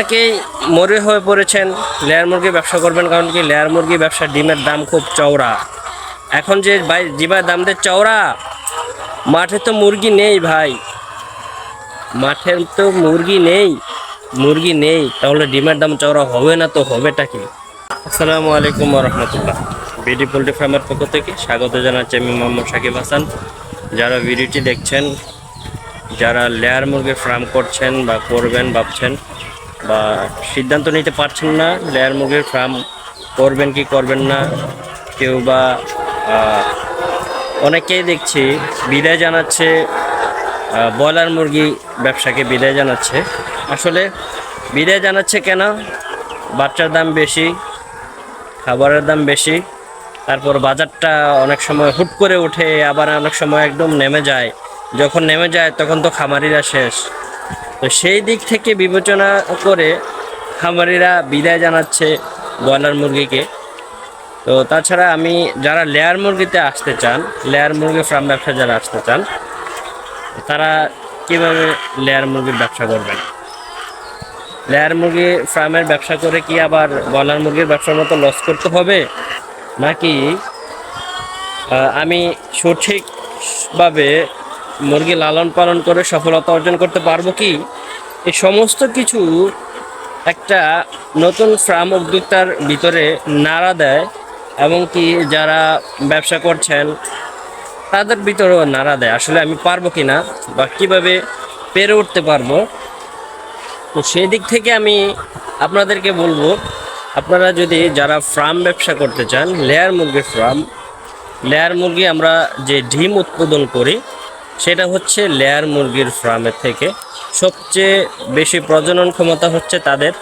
অনেকেই মরে হয়ে পড়েছেন লেয়ার মুরগি ব্যবসা করবেন কারণ কি লেয়ার মুরগি ব্যবসা ডিমের দাম খুব চওড়া। এখন যে ভাই জিবার দাম দিয়ে চওড়া, মাঠে তো মুরগি নেই ভাই। মাঠে তো মুরগি নেই মুরগি নেই, তাহলে ডিমের দাম চওড়া হবে না তো হবেটা কি? আসসালামু আলাইকুম রহমতুল্লাহ বিডি পোল্ট্রি ফার্মের পক্ষ থেকে স্বাগত জানাচ্ছি আমি মোহাম্মদ সাকিব হাসান। যারা ভিডিওটি দেখছেন, যারা লেয়ার মুরগির ফার্ম করছেন বা করবেন, ভাবছেন বা সিদ্ধান্ত নিতে পারছেন না, লেয়ার মুরগির ফার্ম করবেন কি করবেন না, কেউ বা অনেকেই দেখছি বিদায় জানাচ্ছে ব্রয়লার মুরগি ব্যবসাকে বিদায় জানাচ্ছে। আসলে বিদায় জানাচ্ছে কেন? বাচ্চার দাম বেশি, খাবারের দাম বেশি, তারপর বাজারটা অনেক সময় হুট করে ওঠে আবার অনেক সময় একদম নেমে যায়। যখন নেমে যায়, তখন তো খামারিরা শেষ। তো সেই দিক থেকে বিবেচনা করে খামারিরা বিদায় জানাচ্ছে ব্রয়লার মুরগিকে। তো তাছাড়া আমি যারা লেয়ার মুরগিতে আসতে চান, লেয়ার মুরগি ফার্ম ব্যবসা যারা আসতে চান, তারা কীভাবে লেয়ার মুরগির ব্যবসা করবেন? লেয়ার মুরগি ফার্মের ব্যবসা করে কি আবার ব্রয়লার মুরগির ব্যবসার মতো লস করতে হবে? নাকি আমি সঠিকভাবে মুরগি লালন পালন করে সফলতা অর্জন করতে পারব কি? এই সমস্ত কিছু একটা নতুন ফার্ম উদ্যোক্তার ভিতরে নাড়া দেয় এবং কি যারা ব্যবসা করছেন, তাদের ভিতরেও নাড়া দেয়। আসলে আমি পারব কি না বা কীভাবে পেরে উঠতে পারব? তো সেই দিক থেকে আমি আপনাদেরকে বলব, আপনারা যদি যারা ফার্ম ব্যবসা করতে চান, লেয়ার মুরগির ফার্ম, লেয়ার মুরগি আমরা যে ডিম উৎপাদন করি সেটা হচ্ছে লেয়ার মুরগির ফার্মের থেকে। সবচেয়ে বেশি প্রজনন ক্ষমতা হচ্ছে তাদের।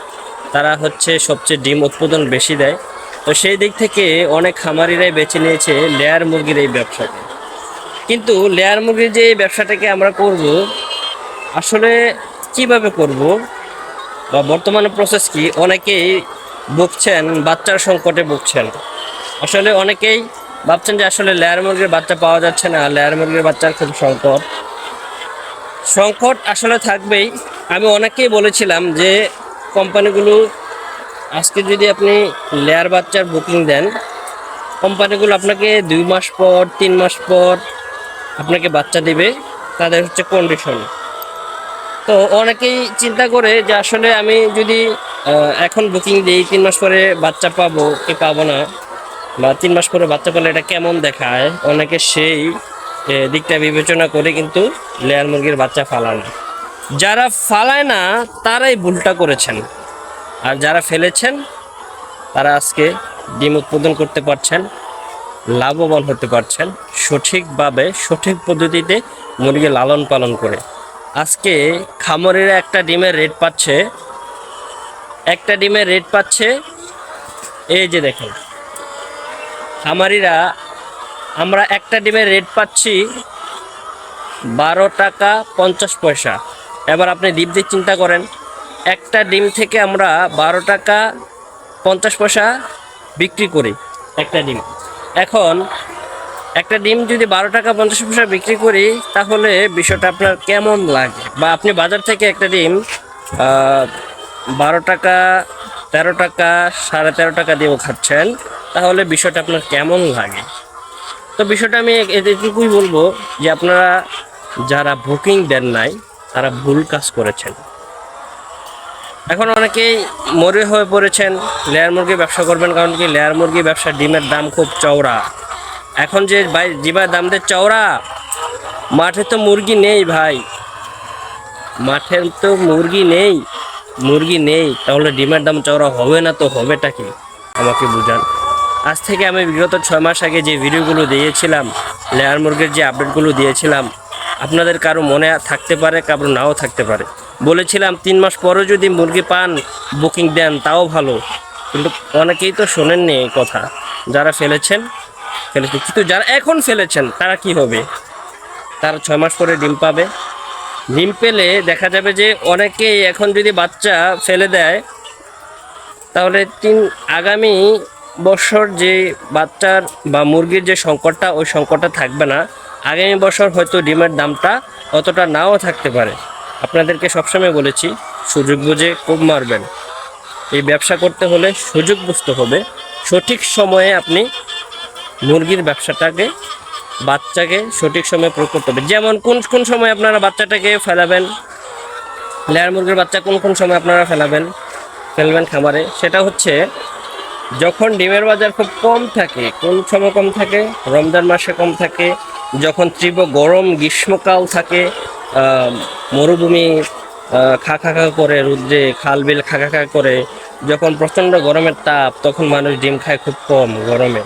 তারা হচ্ছে সবচেয়ে ডিম উৎপাদন বেশি দেয়। তো সেই দিক থেকে অনেক খামারিরাই বেছে নিয়েছে লেয়ার মুরগির এই ব্যবসাকে। কিন্তু লেয়ার মুরগির যে ব্যবসাটাকে আমরা করব, আসলে কীভাবে করব? বা বর্তমানে প্রসেস কি? অনেকেই ভুগছেন, বাচ্চার সংকটে ভুগছেন। আসলে অনেকেই ভাবছেন যে আসলে লেয়ার মুরগির বাচ্চা পাওয়া যাচ্ছে না লেয়ার মুরগির বাচ্চার খুব সংকট। সংকট আসলে থাকবেই। আমি অনেকেই বলেছিলাম যে কোম্পানিগুলো, আজকে যদি আপনি লেয়ার বাচ্চার বুকিং দেন, কোম্পানিগুলো আপনাকে দুই মাস পর, তিন মাস পর আপনাকে বাচ্চা দিবে। তাদের হচ্ছে কন্ডিশন তো অনেকেই চিন্তা করে যে আসলে আমি যদি এখন বুকিং দিই, তিন মাস পরে বাচ্চা পাবো কি পাবো না বা তিন মাস পরে বাচ্চা পেলে এটা কেমন দেখায়? অনেকে সেই দিকটা বিবেচনা করে কিন্তু লেয়ার মুরগির বাচ্চা ফালায় যারা ফালায় না, তারাই ভুলটা করেছেন। আর যারা ফেলেছেন, তারা আজকে ডিম উৎপাদন করতে পারছেন, লাভবান হতে পারছেন, সঠিকভাবে, সঠিক পদ্ধতিতে মুরগি লালন পালন করে। আজকে খামারিরা একটা ডিমের রেট পাচ্ছে, একটা ডিমের রেট পাচ্ছে, এই যে দেখেন খামারিরা, আমরা একটা ডিমের রেট পাচ্ছি বারো টাকা পঞ্চাশ পয়সা। এবার আপনি ডিম দিয়ে চিন্তা করেন, একটা ডিম থেকে আমরা বারো টাকা পঞ্চাশ পয়সা বিক্রি করি একটা ডিম। এখন একটা ডিম যদি বারো টাকা পঞ্চাশ পয়সা বিক্রি করি, তাহলে বিষয়টা আপনার কেমন লাগে? বা আপনি বাজার থেকে একটা ডিম বারো টাকা, তেরো টাকা, সাড়ে তেরো টাকা দিয়েও খাচ্ছেন। তাহলে বিষয়টা আপনার কেমন লাগে? তো বিষয়টা আমি এটুকুই বলব যে আপনারা যারা বুকিং দেন নাই, তারা ভুল কাজ করেছেন। এখন অনেকেই মরে হয়ে পড়েছেন লেয়ার মুরগি ব্যবসা করবেন, কারণ কি লেয়ার মুরগি ব্যবসার ডিমের দাম খুব চওড়া। এখন যে ভাই জিবার দাম দিয়ে চওড়া, মাঠে তো মুরগি নেই ভাই। মাঠে তো মুরগি নেই মুরগি নেই, তাহলে ডিমের দাম চওড়া হবে না তো হবেটা কি? আমাকে বুঝান। আজ থেকে আমি বিগত ছয় মাস আগে যে ভিডিওগুলো দিয়েছিলাম, লেয়ার মুরগির যে আপডেটগুলো দিয়েছিলাম, আপনাদের কারও মনে থাকতে পারে, কারও নাও থাকতে পারে। বলেছিলাম তিন মাস পরেও যদি মুরগি পান, বুকিং দেন, তাও ভালো। কিন্তু অনেকেই তো শোনেননি এই কথা। যারা ফেলেছেন ফেলেছেন। কিন্তু যারা এখন ফেলেছেন, তারা কি হবে? তারা ছয় মাস পরে ডিম পাবে। ডিম পেলে দেখা যাবে যে অনেকেই এখন যদি বাচ্চা ফেলে দেয়, তাহলে তিন, আগামী বছর যে বাচ্চার বা মুরগির যে সংকটটা, ওই সংকটটা থাকবে না। আগামী বছর হয়তো ডিমের দামটা অতটা নাও থাকতে পারে। আপনাদেরকে সবসময় বলেছি, সুযোগ বুঝে কোপ মারবেন। এই ব্যবসা করতে হলে সুযোগ বুঝতে হবে। সঠিক সময়ে আপনি মুরগির ব্যবসাটাকে, বাচ্চাকে সঠিক সময়ে প্রয়োগ করতে হবে যেমন কোন কোন সময় আপনারা বাচ্চাটাকে ফেলাবেন? লেয়ার মুরগির বাচ্চা কোন কোন সময় আপনারা ফেলাবেন? ফেলবেন খামারে। সেটা হচ্ছে যখন ডিমের বাজার খুব কম থাকে, কোন সময় কম থাকে? রমজান মাসে কম থাকে। যখন তীব্র গরম, গ্রীষ্মকাল থাকে মরুভূমি খা খা খা করে রুদ্রে খাল বিল খা খা খা করে, যখন প্রচণ্ড গরমের তাপ, তখন মানুষ ডিম খায় খুব কম গরমে।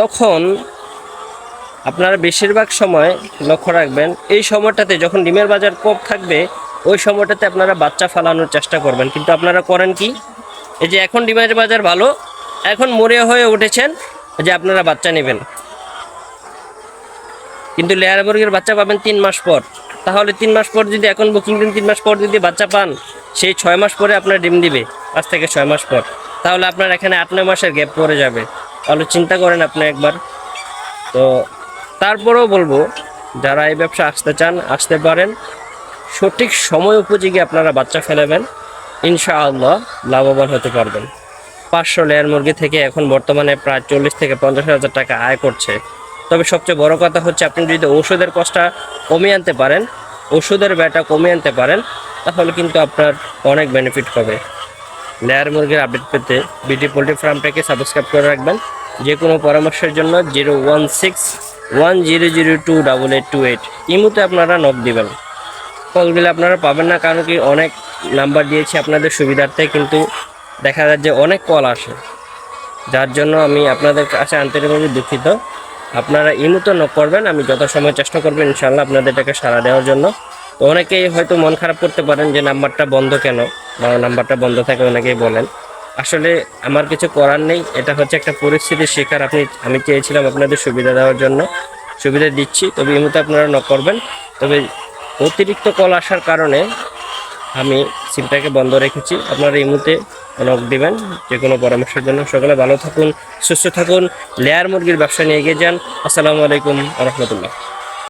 তখন আপনারা বেশিরভাগ সময় লক্ষ্য রাখবেন, এই সময়টাতে যখন ডিমের বাজার কম থাকবে, ওই সময়টাতে আপনারা বাচ্চা ফালানোর চেষ্টা করবেন। কিন্তু আপনারা করেন কি? এই যে এখন ডিমের বাজার ভালো, এখন মরে হয়ে উঠেছেন যে আপনারা বাচ্চা নেবেন। কিন্তু লেয়ার মুরগির বাচ্চা পাবেন তিন মাস পর। তাহলে তিন মাস পর যদি এখন বুকিং দিন, তিন মাস পর যদি বাচ্চা পান, সেই ছয় মাস পরে আপনার ডিম দিবে, পাঁচ থেকে ছয় মাস পর। তাহলে আপনার এখানে আট, নয় মাসের গ্যাপ পড়ে যাবে। তাহলে চিন্তা করেন আপনি একবার। তো তারপরেও বলব, যারা এই ব্যবসা আসতে চান, আসতে পারেন। সঠিক সময় উপযোগী আপনারা বাচ্চা ফেলাবেন। ইনশাআল্লাহ লাভবান হতে পারবেন। পাঁচশো লেয়ার মুরগি থেকে এখন বর্তমানে প্রায় চল্লিশ থেকে পঞ্চাশ হাজার টাকা আয় করছে। তবে সবচেয়ে বড় কথা হচ্ছে, আপনি যদি ওষুধের কষ্টটা কমিয়ে আনতে পারেন, ওষুধের ব্যয়টা কমিয়ে আনতে পারেন, তাহলে কিন্তু আপনার অনেক বেনিফিট হবে লেয়ার মুরগির আপডেট পেতে বিটি পোলট্রি ফার্মটাকে সাবস্ক্রাইব করে রাখবেন। যে কোনো পরামর্শের জন্য zero one six one zero zero two double eight two eight. ইমুতে আপনারা নক দিবেন। কল দিলে আপনারা পাবেন না, কারণ কি অনেক নাম্বার দিয়েছি আপনাদের সুবিধার্থে, কিন্তু দেখা যায় যে অনেক কল আসে। যার জন্য আমি আপনাদের কাছে আন্তরিকভাবে দুঃখিত। আপনারা ইমুতে নক করবেন, আমি যত সময় চেষ্টা করবেন ইনশাল্লাহ আপনাদের এটাকে সাড়া দেওয়ার জন্য। তো অনেকেই হয়তো মন খারাপ করতে পারেন যে নাম্বারটা বন্ধ কেন বা নাম্বারটা বন্ধ থাকে অনেকেই বলেন। আসলে আমার কিছু করার নেই, এটা হচ্ছে একটা পরিস্থিতির শিকার। আপনি, আমি চেয়েছিলাম আপনাদের সুবিধা দেওয়ার জন্য। সুবিধা দিচ্ছি, তবে এই আপনারা নক করবেন। তবে অতিরিক্ত কল আসার কারণে আমি সিমটাকে বন্ধ রেখেছি। আপনারা এই মুহূর্তে নক দেবেন যে কোনো পরামর্শের জন্য। সকলে ভালো থাকুন, সুস্থ থাকুন, লেয়ার মুরগির ব্যবসা নিয়ে এগিয়ে যান। আসসালামু আলাইকুম রহমতুল্লাহ।